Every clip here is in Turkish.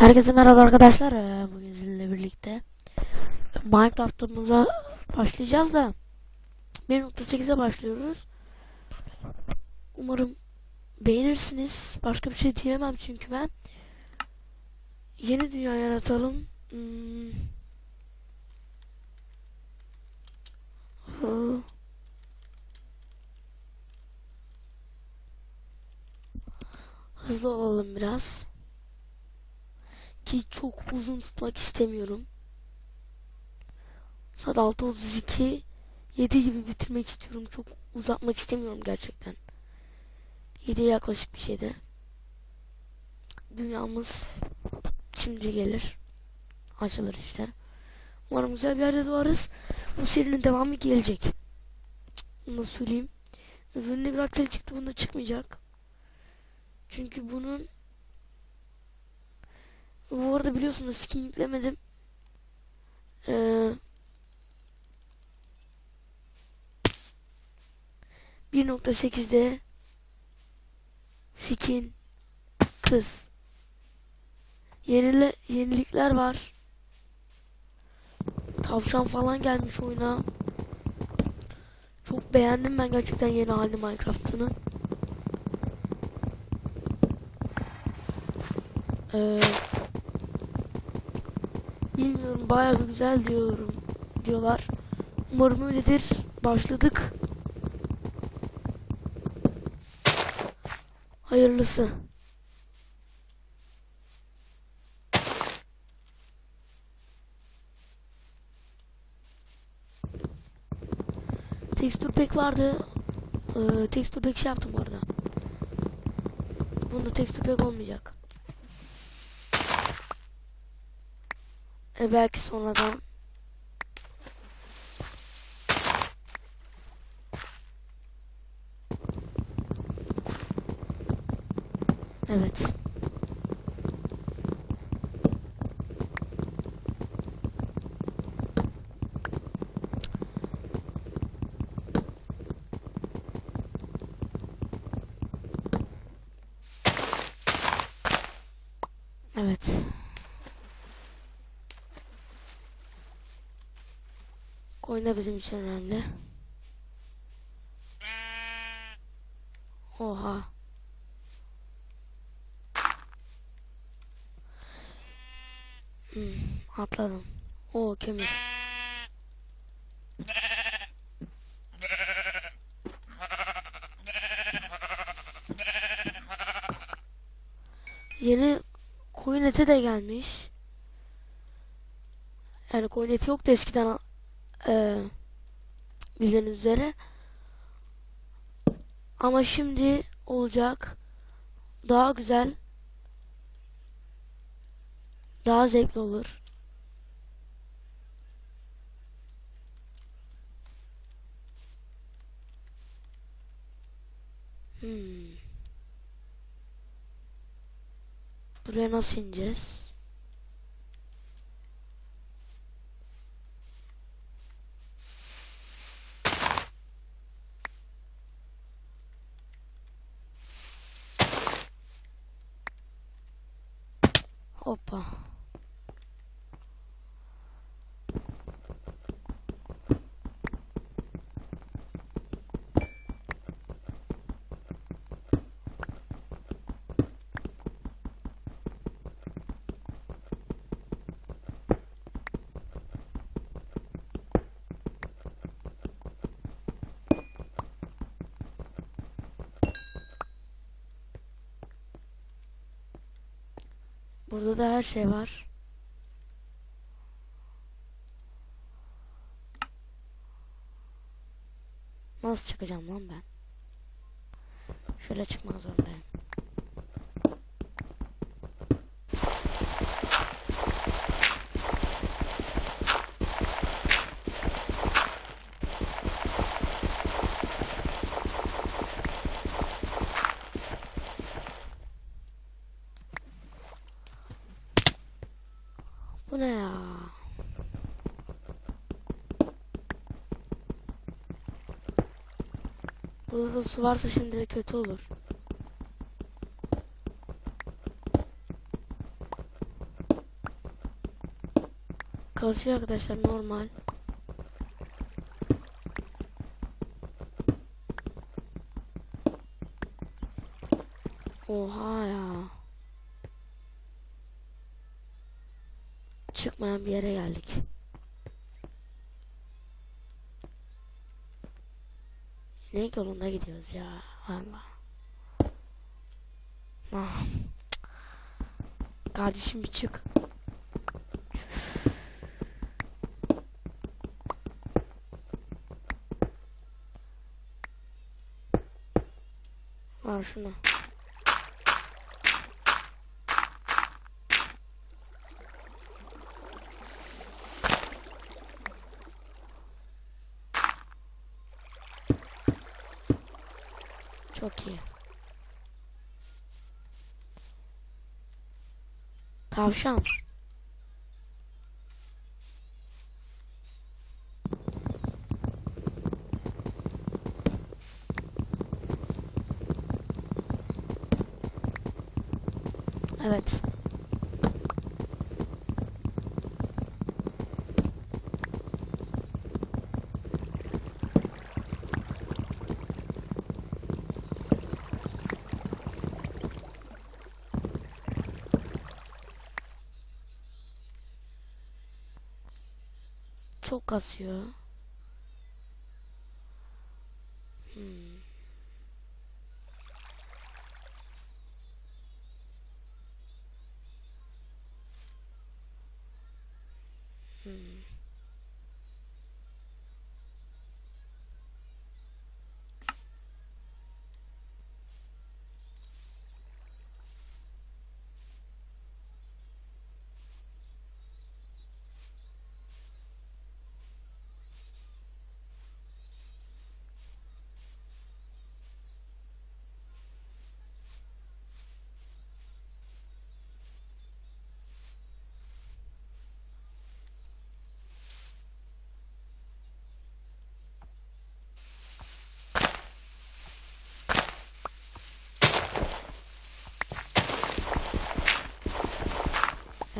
Herkese merhaba arkadaşlar. Ee, Bugün sizinle birlikte Minecraft'ımıza başlayacağız da 1.8'e başlıyoruz. Umarım beğenirsiniz. Başka bir şey diyemem çünkü ben. Yeni dünya yaratalım. Hmm. Hı. Hızlı olalım biraz ki çok uzun tutmak istemiyorum. Saat 6.32 7 gibi bitirmek istiyorum. Çok uzatmak istemiyorum gerçekten. 7'ye yaklaşık bir şeyde. Dünyamız şimdi gelir. Açılır işte. Umarım güzel bir yerde doğarız. Bu serinin devamı gelecek. Bunu da söyleyeyim. Öbüründe bir aksel çıktı. Bunda çıkmayacak. Çünkü bunun bu arada biliyorsunuz skin yüklemedim. Ee, 1.8'de skin kız. Yenile, yenilikler var. Tavşan falan gelmiş oyuna. Çok beğendim ben gerçekten yeni halini Minecraft'ını. Eee Bilmiyorum bayağı güzel diyorum diyorlar. Umarım öyledir. Başladık. Hayırlısı. Texture pack vardı. Ee, texture pack şey yaptım orada. Bunda texture pack olmayacak. E belki sonradan. Evet. Oyun da bizim için önemli. Oha. Hmm, atladım. O kömür. Yeni koyun eti de gelmiş. Yani koyun eti yoktu eskiden ee, bildiğiniz üzere. Ama şimdi olacak. Daha güzel. Daha zevkli olur. Hmm. Buraya nasıl ineceğiz? 吧。Burada da her şey var. Nasıl çıkacağım lan ben? Şöyle çıkmak zorundayım. Ne ya? Burada da su varsa şimdi de kötü olur. Kasıyor arkadaşlar normal. Oha ya. Çıkmayan bir yere geldik. Ne yolunda gidiyoruz ya. Allah. Ah. Kardeşim bir çık. Al şunu. Çok iyi. Tavşan. Çok kasıyor.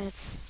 It's.